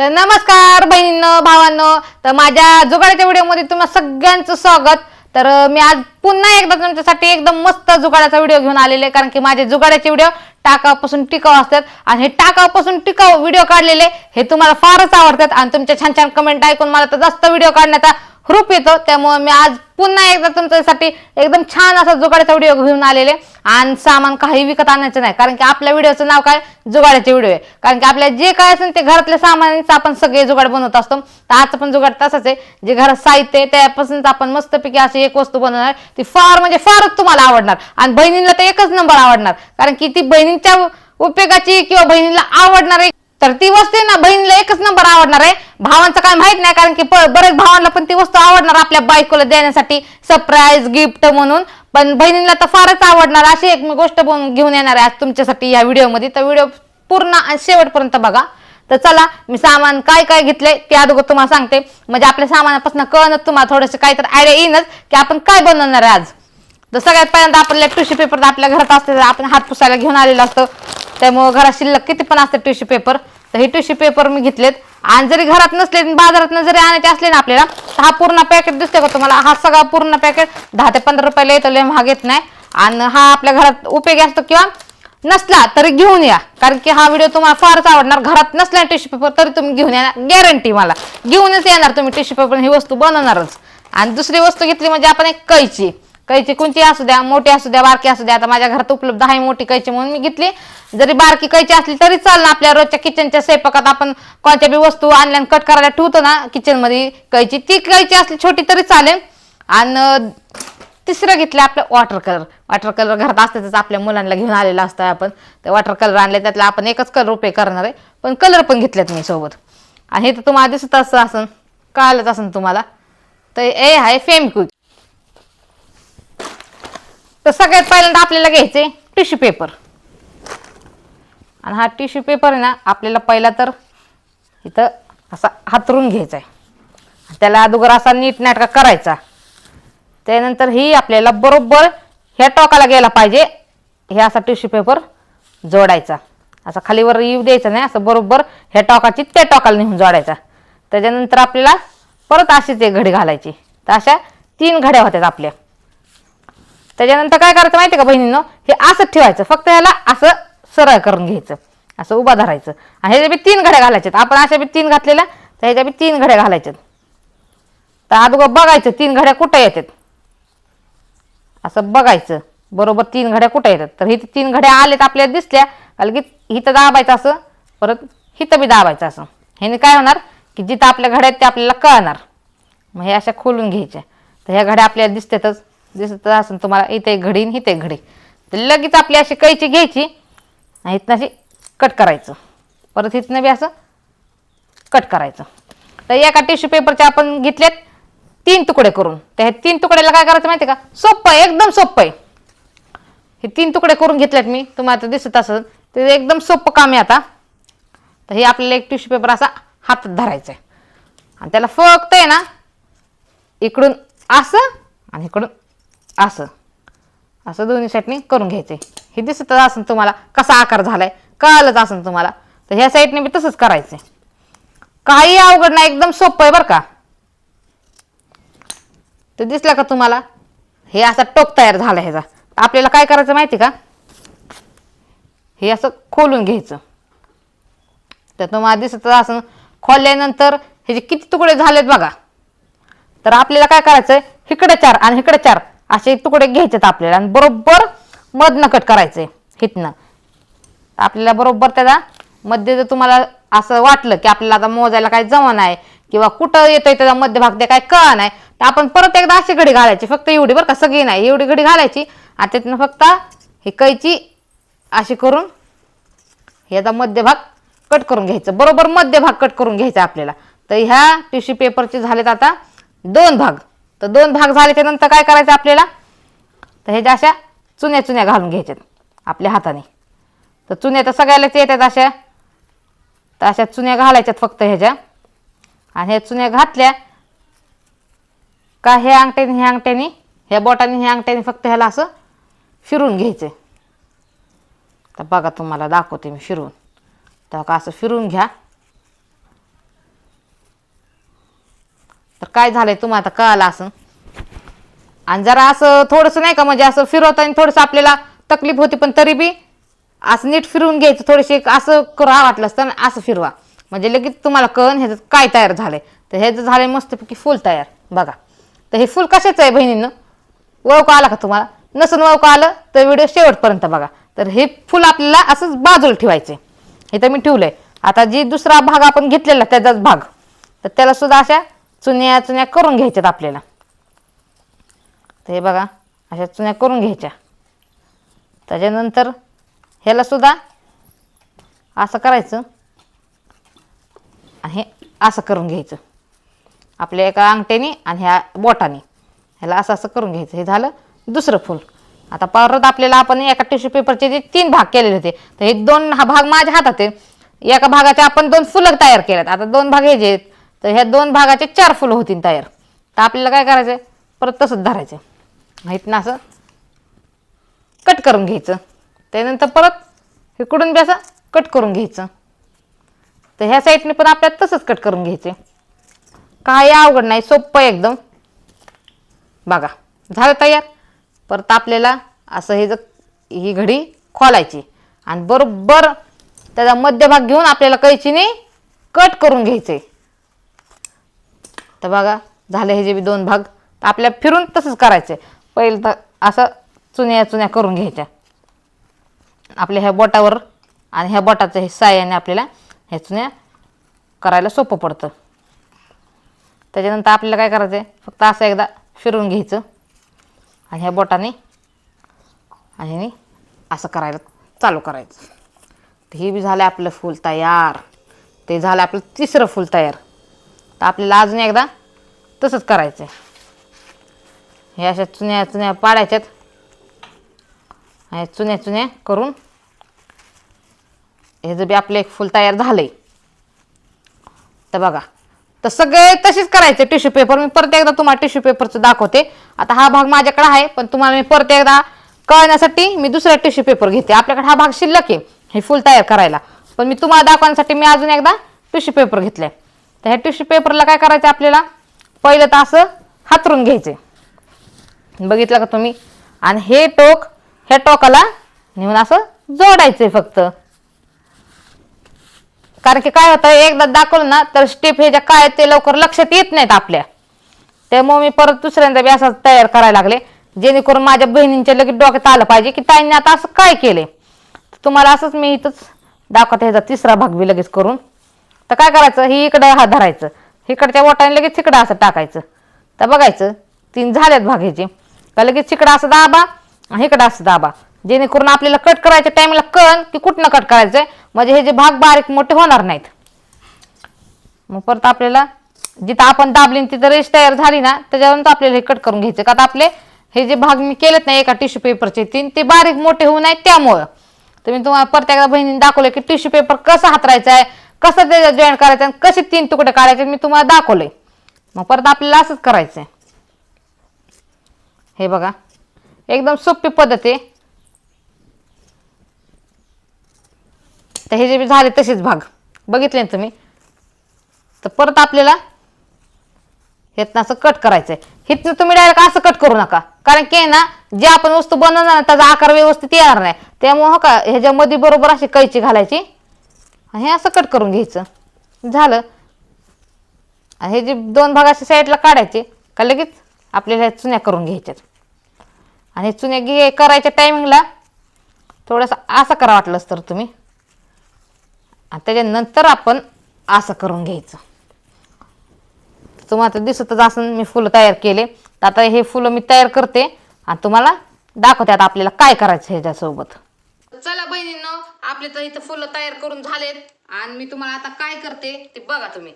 तर नमस्कार बहिणींनो भावांनो. तर माझ्या जुगाड्याच्या व्हिडिओमध्ये तुम्हा सगळ्यांचं स्वागत. तर मी आज पुन्हा एकदा तुमच्यासाठी एकदम मस्त जुगाड्याचा व्हिडिओ घेऊन आलेले आहे. कारण की माझे जुगाड्याचे व्हिडिओ टाकापासून टिकाव असतात. आणि हे टाकापासून टिकाव व्हिडिओ काढलेले हे तुम्हाला फारच आवडतात. आणि तुमच्या छान छान कमेंट ऐकून मला तर जास्त व्हिडिओ काढण्याचा रूप येतो. त्यामुळे मी आज पुन्हा एकदा तुमच्यासाठी एकदम छान असा जुगाड्याचा व्हिडिओ घेऊन आलेले. आणि सामान काही विकत आणायचं नाही. कारण की आपल्या व्हिडिओचं नाव काय? जुगाड्याचे व्हिडिओ आहे. कारण की आपल्या जे काय असेल ते घरातल्या सामानांचं आपण सगळे जुगाड बनवत असतो. तर आजचं पण जुगाड तसंच आहे. जे घरात साहित्य आहे त्यापासूनच आपण मस्तपैकी अशी एक वस्तू बनवणार. ती फार म्हणजे फारच तुम्हाला आवडणार. आणि बहिणीला तर एकच नंबर आवडणार. कारण की ती बहिणींच्या उपयोगाची किंवा बहिणीला आवडणार आहे तर ती वस्तू आहे ना बहिणीला एकच नंबर आवडणार आहे. भावांचं काय माहीत नाही कारण की बरेच भावांना पण ती वस्तू आवडणार आपल्या बायकोला देण्यासाठी. सरप्राईज गिफ्ट म्हणून. पण बहिणीला तर फारच आवडणार. अशी एक मी गोष्ट घेऊन येणार आहे आज तुमच्यासाठी या व्हिडिओमध्ये तर व्हिडिओ पूर्ण आणि शेवटपर्यंत बघा. तर चला मी सामान काय काय घेतलंय ते अगोदर तुम्हाला सांगते. म्हणजे आपल्या सामानापासून कळणच तुम्हाला थोडंसं काहीतरी आयडिया येईनच की आपण काय बनवणार आहे आज. तर सगळ्यात पहिल्यांदा आपल्याला टिश्यू पेपर आपल्या घरात असते तर आपण हात पुसायला घेऊन आलेलो असतो. त्यामुळे घरात शिल्लक किती पण असते टिश्यू पेपर तर हे टिश्यू पेपर मी घेतलेत. आणि जरी घरात नसले बाजारात जरी आणायचे असले ना आपल्याला तर हा पूर्ण पॅकेट दिसतोय का तुम्हाला? हा सगळा पूर्ण पॅकेट दहा ते पंधरा रुपयाला येतो लय महाग येत नाही. आणि हा आपल्या घरात उपयोगी असतो किंवा नसला तरी घेऊन या. कारण की हा व्हिडिओ तुम्हाला फारच आवडणार. घरात नसला टिश्यू पेपर तरी तुम्ही घेऊन या. गॅरंटी मला. घेऊनच येणार तुम्ही टिश्यू पेपर ही वस्तू बनवणारच. आणि दुसरी वस्तू घेतली म्हणजे आपण एक कैची. कैची कोणती असू द्या मोठी असू द्या बारकी असू द्या आता माझ्या घरात उपलब्ध आहे मोठी कैची म्हणून मी घेतली. जरी बारकी कैची असली तरी चाल ना आपल्या रोजच्या किचनच्या स्वयंपाकात आपण कोणत्या बी वस्तू आणल्या कट करायला ठेवतो ना किचनमध्ये कैची ती कैची असली छोटी तरी चालेल. आणि तिसरं घेतलं आपलं वॉटर कलर वॉटर कलर घरात असतातच आपल्या मुलांना घेऊन आलेलं असतं आपण. ते वॉटर कलर आणले त्यातला आपण एकच कलर उपयोग करणार आहे. पण कलर पण घेतलेत मी सोबत. आणि हे तर तुम्हाला दिसत असं असं कळालंच असं तुम्हाला. तर ए आहे फेमक्विक तर सगळ्यात पहिल्यांदा आपल्याला घ्यायचे टिश्यू पेपर. आणि हा टिश्यू पेपर आहे ना आपल्याला पहिला तर इथं असा हातरून घ्यायचा आहे त्याला अगोदर असा नीट नाटका करायचा. त्यानंतर ही आपल्याला बरोबर ह्या टोकाला गेला पाहिजे. हे असा टिश्यू पेपर जोडायचा. असा खालीवर येऊ द्यायचा नाही असं बरोबर ह्या टोकाची त्या टोकाला नेऊन जोडायचा. त्याच्यानंतर आपल्याला परत अशीच एक घडी घालायची. तर अशा तीन घड्या होत्यात आपल्या. त्याच्यानंतर काय करायचं माहिती का बहिणीनं? हे असं ठेवायचं. फक्त ह्याला असं सरळ करून घ्यायचं. असं उभा धरायचं. आणि ह्याच्या बी तीन घड्या घालायच्यात. आपण अशा बी तीन घातलेल्या तर ह्याच्या बी तीन घड्या घालायच्यात. तर अगोदर बघायचं तीन घड्या कुठं येतात? असं बघायचं. बरोबर तीन घड्या कुठं येतात? तर हिथं तीन घड्या आल्यात आपल्याला दिसल्या. कारण की हिथं दाबायचं असं परत हिथं बी दाबायचं असं. ह्याने काय होणार? की जिथं आपल्या घड्या आहेत ते आपल्याला कळणार. मग हे अशा खोलून घ्यायच्या. तर ह्या घड्या आपल्याला दिसतातच. दिसत असेल तुम्हाला इथे घडी आणि इथे घडी. तर लगेच आपली अशी कैची घ्यायची आणि इथनं अशी कट करायचं. परत इथनं बी असं कट करायचं. तर एका टिश्यू पेपरचे आपण घेतलेत तीन तुकडे करून. तर हे तीन तुकड्याला काय करायचं माहिती आहे का? सोपं आहे एकदम सोपं आहे. हे तीन तुकडे करून घेतलेत मी. तुम्हाला दिसत असं ते एकदम सोपं काम आहे आता. तर हे आपल्याला एक टिश्यू पेपर असा हातात धरायचा आहे आणि त्याला फक्त आहे ना इकडून असं आणि इकडून असं. असं दोन्ही साईडने करून घ्यायचे. हे दिसत असेल तुम्हाला कसा आकार झालाय कळालंच असेल तुम्हाला. तर ह्या साईडने बी तसंच करायचं. काही अवघड नाही एकदम सोपं आहे बरं का. तर दिसला का तुम्हाला? हे असा टोक तयार झाला ह्याचा. आपल्याला काय करायचं माहिती का? हे असं खोलून घ्यायचं. तर तुम्हाला दिसत असं खोलल्यानंतर ह्याचे किती तुकडे झालेत बघा. तर आपल्याला काय करायचं इकडे चार आणि इकडे चार. असे तुकडे घ्यायचेत आपल्याला. आणि बरोबर मधनं कट करायचे हिथनं आपल्याला बरोबर त्याचा मध्य जर तुम्हाला असं वाटलं की आपल्याला आता मोजायला काय जमा नाही किंवा कुठं येतोय त्याचा मध्यभाग ते काय कळ नाही तर आपण परत एकदा अशी घडी घालायची. फक्त एवढी बरं का सगळी नाही एवढी घडी घालायची. आणि त्यातनं फक्त हे कैची अशी करून ह्याचा मध्यभाग कट करून घ्यायचं. बरोबर मध्यभाग कट करून घ्यायचा आपल्याला. तर ह्या टिश्यू पेपरचे झालेत आता दोन भाग. तर दोन भाग झाल्याच्यानंतर काय करायचं आपल्याला? तर ह्याच्या अशा चुन्या चुन्या घालून घ्यायच्यात आपल्या हाताने. तर चुन्या तर सगळ्यालाच येतात अशा. तर अशा चुन्या घालायच्यात फक्त ह्याच्या. आणि ह्या चुन्या घातल्या का ह्या अंगठ्याने ह्या अंगठ्याने ह्या बोटाने ह्या अंगठ्याने फक्त ह्याला असं फिरून घ्यायचं. तर बघा तुम्हाला दाखवते मी फिरून. तर का असं फिरून घ्या. काय झालंय तुम्हाला आता कळालं असं? आणि जरा असं थोडंसं नाही का म्हणजे असं फिरवताना थोडंसं आपल्याला तकलीफ होती पण तरी बी असं नीट फिरवून घ्यायचं थोडेसे असं करा वाटलं असतं आणि असं फिरवा. म्हणजे लगेच तुम्हाला कळण ह्याचं काय तयार झालंय. तर ह्याचं झालंय मस्तपैकी फुल तयार बघा. तर हे फुल कशाचं आहे बहिणीनं? ओळख आला का तुम्हाला? नसून ओळख आलं तर व्हिडिओ शेवटपर्यंत बघा. तर हे फुल आपल्याला असंच बाजूला ठेवायचे हे तर मी ठेवलंय. आता जी दुसरा भाग आपण घेतलेला त्याचाच भाग. तर त्याला सुद्धा अशा चुन्या चुन्या करून घ्यायच्यात आपल्याला. तर हे बघा अशा चुन्या करून घ्यायच्या. त्याच्यानंतर ह्याला सुद्धा असं करायचं. आणि हे असं करून घ्यायचं. आपल्या एका अंगठ्याने आणि ह्या बोटाने ह्याला असं असं करून घ्यायचं. हे झालं दुसरं फूल. आता परत आपल्याला आपण एका टिश्यू पेपरचे जे तीन भाग केलेले होते तर हे दोन हा भाग माझ्या हातात आहे. एका भागाचे आपण दोन फुलं तयार केल्यात. आता दोन भाग हे जे आहेत तर ह्या दोन भागाचे चार फुलं होतील तयार. तर आपल्याला काय करायचं परत तसंच धरायचं. माहीत ना असं? कट करून घ्यायचं. त्यानंतर परत इकडून बी असं कट करून घ्यायचं. तर ह्या साईडने पण आपल्याला तसंच कट करून घ्यायचे काही अवघड नाही सोपं आहे एकदम. बघा झालं तयार. परत आपल्याला असं हे ज ही घडी खोलायची. आणि बरोबर त्याचा मध्यभाग घेऊन आपल्याला कैचीने कट करून घ्यायचे तर बघा झाले हे जे बी दोन भाग तर आपल्या फिरून तसंच करायचं पहिलं तर असं चुन्या चुन्या करून घ्यायच्या. आपल्या ह्या बोटावर आणि ह्या बोटाचं हे साह्याने आपल्याला ह्या चुन्या करायला सोपं पडतं. त्याच्यानंतर आपल्याला काय करायचं आहे फक्त असं एकदा फिरून घ्यायचं. आणि ह्या बोटाने आणि असं करायला चालू करायचं. हे बी झालं आपलं फूल तयार. ते झालं आपलं तिसरं फूल तयार. तर आपल्याला अजून एकदा तसंच करायचं आहे हे अशा चुन्या चुन्या पाडायच्यात. आणि चुन्या चुन्या करून हे जर बी आपलं एक फुल तयार झालंय तर बघा. तर सगळे तसेच करायचे टिश्यू पेपर. मी परत एकदा तुम्हाला टिश्यू पेपरचं दाखवते. आता हा भाग माझ्याकडे आहे पण तुम्हाला मी परत एकदा कळण्यासाठी मी दुसरा टिश्यू पेपर घेते. आपल्याकडे हा भाग शिल्लक आहे हे फुल तयार करायला. पण मी तुम्हाला दाखवण्यासाठी मी अजून एकदा टिश्यू पेपर घेतलाय. तर ह्या टिश्यू पेपरला काय करायचं आपल्याला? पहिलं तर असं हातरून घ्यायचे. बघितलं का तुम्ही? आणि हे टोक ह्या टोकाला नेऊन असं जोडायचंय फक्त. कारण की काय होतं एकदा दाखवलं ना तर स्टेप हे ज्या काय आहेत ते लवकर लक्षात येत नाहीत आपल्या. त्यामुळे मी परत दुसऱ्यांदा बी असं तयार करायला लागले. जेणेकरून माझ्या बहिणींच्या लगेच डोक्यात आलं पाहिजे की ताईंनी आता असं काय केले तुम्हाला असंच मी इथंच दाखवत ह्याचा तिसरा भाग बी लगेच करून. तर काय करायचं? ही इकडं हात धरायचं. इकडच्या बोटाने लगेच तिकडं असं टाकायचं. तर बघायचं तीन झाल्यात भाग ह्याचे का लगेच तिकडं असं दाबा आणि इकडं असं दाबा. जेणेकरून आपल्याला कट करायच्या टाइमला कळण की कुठनं कट करायचंय. म्हणजे हे जे भाग बारीक मोठे होणार नाहीत. मग परत आपल्याला जिथं आपण दाबली तिथं रेष तयार झाली ना त्याच्यावरून आपल्याला हे कट करून घ्यायचं. का आता आपले हे जे भाग मी केलेत ना एका टिश्यू पेपरचे तीन ते बारीक मोठे होऊ नयेत त्यामुळं. तर मी तुम्हाला परत एकदा बहिणीने दाखवलं की टिश्यू पेपर कसं हातरायचा आहे कसं त्याच्यात जॉईन करायचं आणि कसे तीन तुकडे काढायचे मी तुम्हाला दाखवले मग परत आपल्याला असंच करायचं हे बघा एकदम सोपी पद्धत आहे. तर हे जे झाले तसेच भाग. बघितले ना तुम्ही? तर परत आपल्याला हेतनं असं कट करायचंय. हिथनं तुम्ही डायरेक्ट असं कट करू नका. कारण की आहे ना जे आपण वस्तू बनवणार ना त्याचा आकार व्यवस्थित येणार नाही. त्यामुळं हो का ह्याच्यामध्ये बरोबर अशी कैची घालायची. हे असं कट करून घ्यायचं. झालं. आणि हे जे दोन भाग साईडला काढायचे का लगेच आपल्याला ह्या चुन्या करून घ्यायच्यात. आणि चुन्या घे करायच्या टायमिंगला थोडंसं असं करा वाटलंच तर तुम्ही. आणि त्याच्यानंतर आपण असं करून घ्यायचं. तुम्हाला दिसतच असं मी फुलं तयार केले. तर आता हे फुलं मी तयार करते आणि तुम्हाला दाखवते आता आपल्याला काय करायचं ह्याच्यासोबत. चला बहिणी आपले तर इथं फुलं तयार करून झालेत. आणि मी तुम्हाला आता काय करते ते बघा तुम्ही.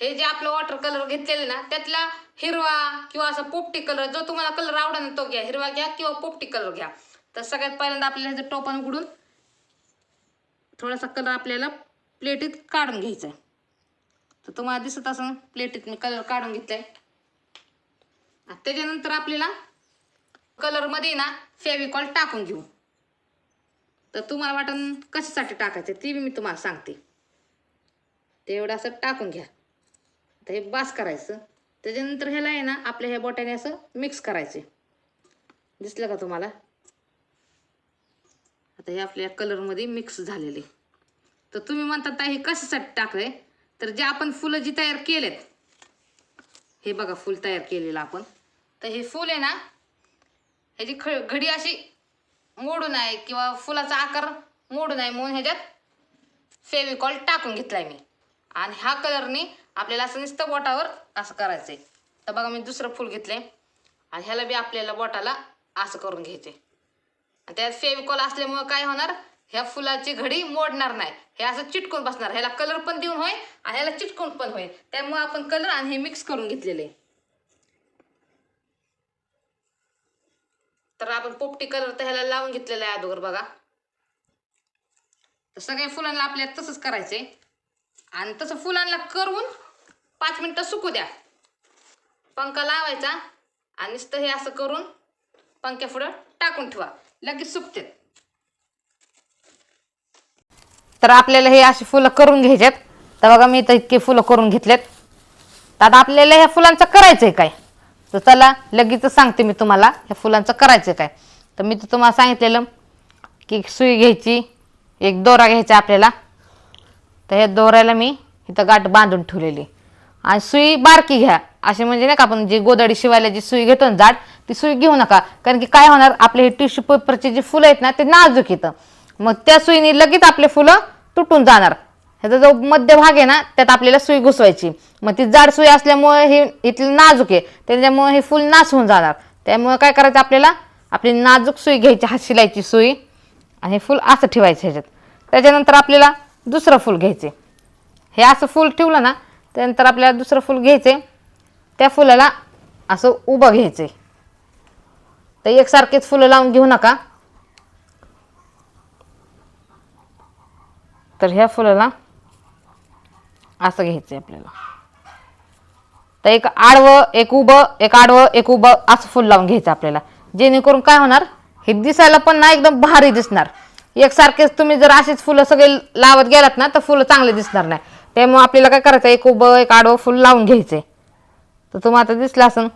हे जे आपलं वॉटर कलर घेतलेले ना त्यातला हिरवा किंवा असं पोपटी कलर जो तुम्हाला कलर आवडेल ना तो घ्या. हिरवा घ्या किंवा पोपटी कलर घ्या. तर सगळ्यात पहिल्यांदा आपल्याला ह्याचं टोपण उघडून थोडासा कलर आपल्याला प्लेटीत काढून घ्यायचा आहे. तर तुम्हाला दिसत असं प्लेटीत मी कलर काढून घेतलाय. त्याच्यानंतर आपल्याला कलरमध्ये ना फेविकॉल टाकून घेऊ. तर तुम्हाला वाटण कशासाठी टाकायचं ती बी मी तुम्हाला सांगते. तेवढं असं टाकून घ्या. आता हे बास करायचं. त्याच्यानंतर ह्याला आहे ना आपल्या ह्या बोटाने असं मिक्स करायचे. दिसलं का तुम्हाला? आता हे आपल्या कलरमध्ये मिक्स झालेले. तर तुम्ही म्हणता ताई हे कशासाठी टाकलंय? तर जे आपण फुलं जी तयार केलेत हे बघा फुल तयार केलेलं आपण. तर हे फुल आहे ना ह्याची ख घडी अशी मोडू नये किंवा फुलाचा आकार मोडू नये म्हणून ह्याच्यात फेविकॉल टाकून घेतलाय मी. आणि ह्या कलरने आपल्याला असं नुसतं बोटावर असं करायचंय. तर बघा मी दुसरं फुल घेतलंय. आणि ह्याला बी आपल्याला बोटाला असं करून घ्यायचे आणि त्यात फेविकॉल असल्यामुळं काय होणार? ह्या फुलाची घडी मोडणार नाही. हे असं चिटकून बसणार. ह्याला कलर पण देऊन होईल आणि ह्याला चिटकून पण होईल त्यामुळं आपण कलर आणि हे मिक्स करून घेतलेले. तर आपण पोपटी कलर तर ह्याला लावून घेतलेला आहे अगोदर बघा. तर सगळ्या फुलांना आपल्याला तसंच करायचंय. आणि तसं फुलांना करून पाच मिनटं सुकू द्या. पंखा लावायचा आणि नुसतं हे असं करून पंख्या पुढं टाकून ठेवा. लगेच सुकते तर आपल्याला हे अशी फुलं करून घ्यायच्यात तर बघा मी तर इतके फुलं करून घेतलेत. तर आता आपल्याला ह्या फुलांचं करायचंय काय? तर चला लगेच सांगते मी तुम्हाला ह्या फुलांचं करायचं काय. तर मी तर तुम्हाला सांगितलेलं की एक सुई घ्यायची एक दोरा घ्यायचा आपल्याला. तर ह्या दोऱ्याला मी इथं गाठ बांधून ठेवलेली. आणि सुई बारकी घ्या. अशी म्हणजे नाही का आपण जी गोदडी शिवायला जी सुई घेतो ना जाड ती सुई घेऊ नका. कारण की काय होणार आपले हे टिश्यू पेपरचे जे फुलं आहेत ना ते नाजूक येतं मग त्या सुईने लगेच आपले फुलं तुटून जाणार. ह्याचा जो मध्य भाग आहे ना त्यात आपल्याला सुई घुसवायची. मग ती जाड सुई असल्यामुळे हे इथलं नाजूक आहे त्याच्यामुळे हे फुल नाश होऊन जाणार. त्यामुळे काय करायचं आपल्याला? आपली नाजूक सुई घ्यायची हात शिलायची सुई आणि हे फुल असं ठेवायचं ह्याच्यात. त्याच्यानंतर आपल्याला दुसरं फुल घ्यायचे. हे असं फुल ठेवलं ना त्यानंतर आपल्याला दुसरं फुल घ्यायचे. त्या फुलाला असं उभं घ्यायचे. तर एकसारखेच फुलं लावून घेऊ नका. तर ह्या फुलाला असं घ्यायचं आपल्याला. तर एक आडवं एक उभं एक आडवं एक उभं असं फुल लावून घ्यायचं आपल्याला. जेणेकरून काय होणार? हे दिसायला पण ना एकदम भारी दिसणार. एकसारखेच तुम्ही जर अशीच फुलं सगळे लावत गेलात ना तर फुलं चांगले दिसणार नाही. त्यामुळे आपल्याला काय करायचं एक उभं एक आडवं फुल लावून घ्यायचंय. तर तुम्हाला आता दिसलं असं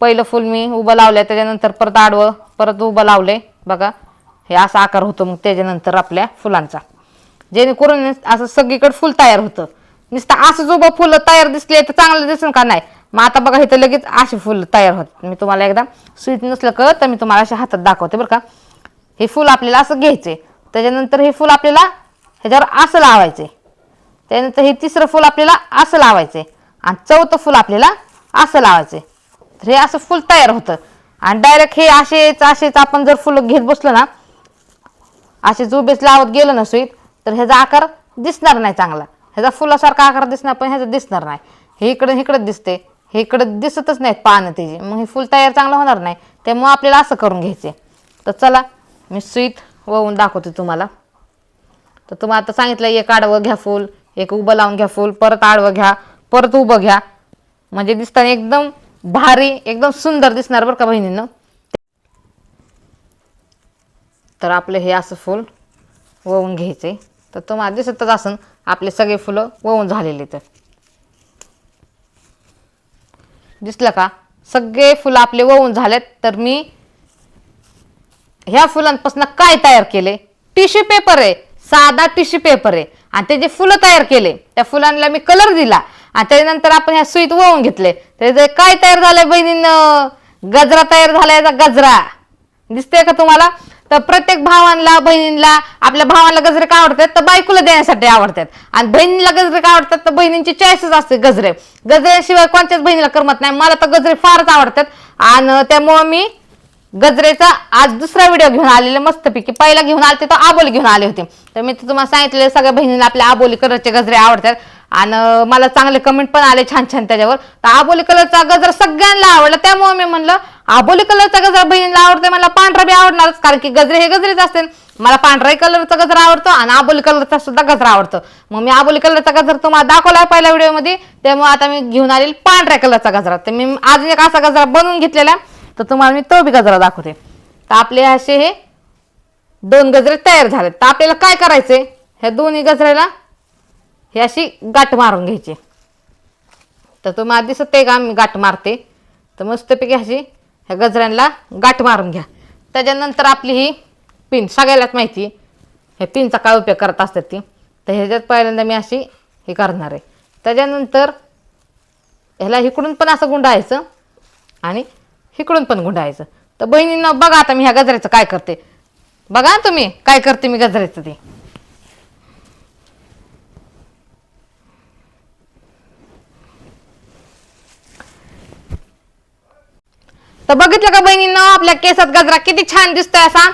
पहिलं फुल मी उभं लावलंय त्याच्यानंतर परत आडवं परत उभं लावलंय. बघा हे असा आकार होतो मग त्याच्यानंतर आपल्या फुलांचा. जेणेकरून असं सगळीकडे फुल तयार होतं. नुसतं असं उभं फुलं तयार दिसले तर चांगलं दिसून का नाही? मग आता बघा इथं लगेच अशी फुलं तयार होत मी तुम्हाला एकदा स्वीट नसलं का तर मी तुम्हाला अशा हातात दाखवते बरं का. हे फुल आपल्याला असं घ्यायचे. त्याच्यानंतर हे फुल आपल्याला ह्याच्यावर असं लावायचे. त्यानंतर हे तिसरं फुल आपल्याला असं लावायचे. आणि चौथं फुल आपल्याला असं लावायचे. तर हे असं फुल तयार होतं. आणि डायरेक्ट हे असेच असेच आपण जर फुलं घेत बसलो ना असे जुबेस लावत गेलो ना सुईत तर ह्याचा आकार दिसणार नाही चांगला. ह्याचा फुलासारखा आकार दिसणार पण ह्याचा दिसणार नाही. हे इकडं इकडं दिसते. हे इकडं दिसतच नाहीत पानं त्याची मग हे फुल तयार चांगलं होणार नाही. त्यामुळं आपल्याला असं करून घ्यायचे तर चला मी सुईत वळून दाखवते तुम्हाला. तर तुम्हाला आता सांगितलं एक आडवं घ्या फुल एक उभं लावून घ्या फुल परत आडवं घ्या परत उभं घ्या. म्हणजे दिसताना एकदम भारी एकदम सुंदर दिसणार बरं का बहिणीनं. तर आपलं हे असं फुल वळून घ्यायचे तर तुम्हाला दिसतच असन. आपले सगळे फुलं वळून झालेले तर. दिसलं का? सगळे फुलं आपले वळून झालेत तर मी ह्या फुलांपासून काय तयार केले? टिश्यू पेपर आहे. साधा टिश्यू पेपर आहे. आणि ते जे फुलं तयार केले त्या फुलांना मी कलर दिला. आणि त्याच्यानंतर आपण ह्या सुईत वळून घेतले. त्याचे काय तयार झालंय बहिणीनं? गजरा तयार झालाय गजरा. दिसतंय का तुम्हाला? तर प्रत्येक भावांना बहिणींना आपल्या भावांना गजरे का आवडतात? तर बायकोला देण्यासाठी आवडतात. आणि बहिणीला गजरे का आवडतात? तर बहिणींची चॉईसच असते गजरे. गजऱ्याशिवाय कोणत्याच बहिणीला करमत नाही. मला तर गजरे फारच आवडतात. आणि त्यामुळं मी गजरेचा आज दुसरा व्हिडिओ घेऊन आलेले मस्तपैकी. पहिला घेऊन आले तो आबोली घेऊन आले होते. तर मी तर तुम्हाला सांगितलेलं सगळ्या बहिणीला आपल्या आबोली कलरचे गजरे आवडतात. आणि मला चांगले कमेंट पण आले छान छान त्याच्यावर. तर आबोली कलरचा गजरा सगळ्यांना आवडला. त्यामुळे मी म्हणलं आबोली कलरचा गजरा बहिणीला आवडते मला पांढरा बी आवडणारच कारण की गजरे हे गजरेच असते. मला पांढराही कलरचा गजरा आवडतो आणि आबोली कलरचा सुद्धा गजरा आवडतो. मग मी आबोली कलरचा गजर तुम्हाला दाखवला पहिल्या व्हिडिओमध्ये. त्यामुळे आता मी घेऊन आलेली पांढऱ्या कलरचा गजरा. तर मी अजून एक असा गजरा बनवून घेतलेला तर तुम्हाला मी तो बी गजरा दाखवते. तर आपले असे हे दोन गजरे तयार झाले तर आपल्याला काय करायचंय? ह्या दोन्ही गजऱ्याला हे अशी गाठ मारून घ्यायची. तर तुम्ही आधी आहे का? मी गाठ मारते. तर मस्तपैकी अशी ह्या गजऱ्यांना गाठ मारून घ्या. त्याच्यानंतर आपली ही पिन सगळ्यालाच माहिती ह्या पिनचा काय उपयोग करत असतात ती. तर ह्याच्यात पहिल्यांदा मी अशी हे करणार आहे. त्याच्यानंतर ह्याला इकडून पण असं गुंडाळायचं आणि इकडून पण गुंडाळायचं तर बहिणींना बघा आता मी ह्या गजऱ्याचं काय करते. बघा तुम्ही काय करते मी गजऱ्याचं ते. तर बघितलं का बहिणीनं आपल्या केसात गजरा किती छान दिसतोय असा?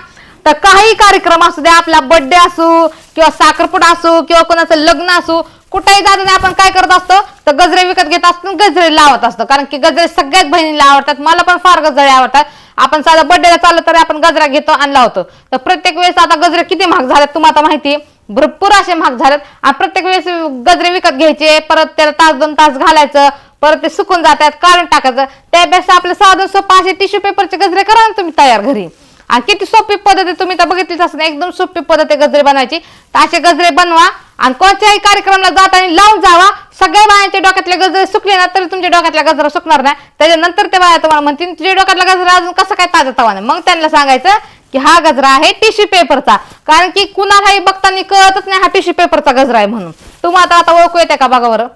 तर काही कार्यक्रम असू द्या आपला बर्थडे असू किंवा साखरपुडा असू किंवा कोणाचं लग्न असू कुठेही जाताना आपण काय करत असतो तर गजरे विकत घेत असतो गजरे लावत असतो. कारण की गजरे सगळ्याच बहिणीला आवडतात मला पण फार गजरे आवडतात. आपण साधा बर्थडेला चाललं तरी आपण गजरा घेतो आणि लावतो. तर प्रत्येक वेळेस आता गजरे किती महाग झालेत तुम्हाला आता माहिती आहे. भरपूर असे महाग झालेत. आणि प्रत्येक वेळेस गजरे विकत घ्यायचे परत त्याला तास दोन तास घालायचं परत ते सुकून जातात काढून टाकायचं. त्यापेक्षा आपलं साधन सोपं असे टिश्यू पेपरचे गजरे करा ना तुम्ही तयार घरी. आणि किती सोपी पद्धत आहे तुम्ही तर बघितलीच असं एकदम सोपी पद्धत आहे गजरे बनवायची तर असे गजरे बनवा आणि कोणत्याही कार्यक्रमाला जाताना लावून जावा. सगळ्या बायांच्या डोक्यातले गजरे सुकले ना तरी तुमच्या डोक्यातल्या गजरा सुकणार नाही. त्याच्यानंतर ते बाया तुम्हाला म्हणतील तुझ्या डोक्यातला गजरा अजून कसं काय ताजा तवा मग त्यांना सांगायचं की हा गजरा आहे टिश्यू पेपरचा कारण की कुणालाही बघताना कळतच नाही हा टिश्यू पेपरचा गजरा आहे म्हणून. तुम्हाला आता आता ओळखू येते का बघा बरं?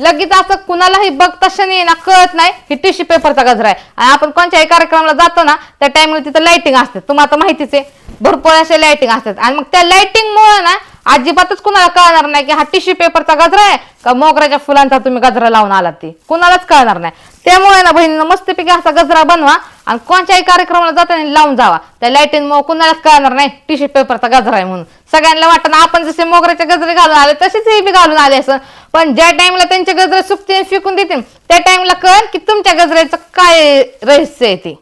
लगेच असं कुणालाही बघता क्षणी ना कळत नाही. ही टिश्यू पेपरचा गजरा आहे. आणि आपण कोणत्याही कार्यक्रमाला जातो ना त्या टाइमला तिथं लाइटिंग असते. तुम्हाला तर माहितीच आहे. भरपूर असे लाइटिंग असतात. आणि मग त्या लाइटिंग मुळे ना अजिबातच कुणाला कळणार नाही की हा टिश्यू पेपरचा गजरा आहे का मोगऱ्याच्या फुलांचा तुम्ही गजरा लावून आलात ते? कुणालाच कळणार नाही. त्यामुळे ना बहिणीनं मस्तपैकी असा गजरा बनवा आणि कोणत्याही कार्यक्रमाला जाताना लावून जावा. त्या लाईटींमुळे कुणालाच कळणार नाही टिश्यू पेपरचा गजरा आहे म्हणून. सगळ्यांना वाटतं आपण जसे मोगऱ्याचे गजरे घालून आले तसेच हे बी घालून आले असं. पण ज्या टाइमला त्यांचे गजरे सुकतील फिकून देतील त्या टाइमला कळ की तुमच्या गजऱ्याचं काय रहस्य आहे ते.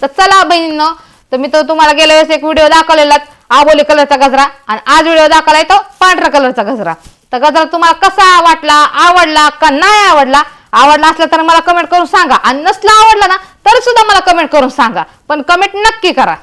तर चला बहिणीनं तर मी तर तुम्हाला गेल्या वेळेस एक व्हिडिओ दाखवलेला आबोली कलरचा गजरा आणि आज व्हिडिओ दाखवला येतो पांढरा कलरचा गजरा. तर गजरा तुम्हाला कसा वाटला आवडला का नाही आवडला? आवडला असला तर मला कमेंट करून सांगा. आणि नसला आवडला ना तर सुद्धा मला कमेंट करून सांगा. पण कमेंट नक्की करा.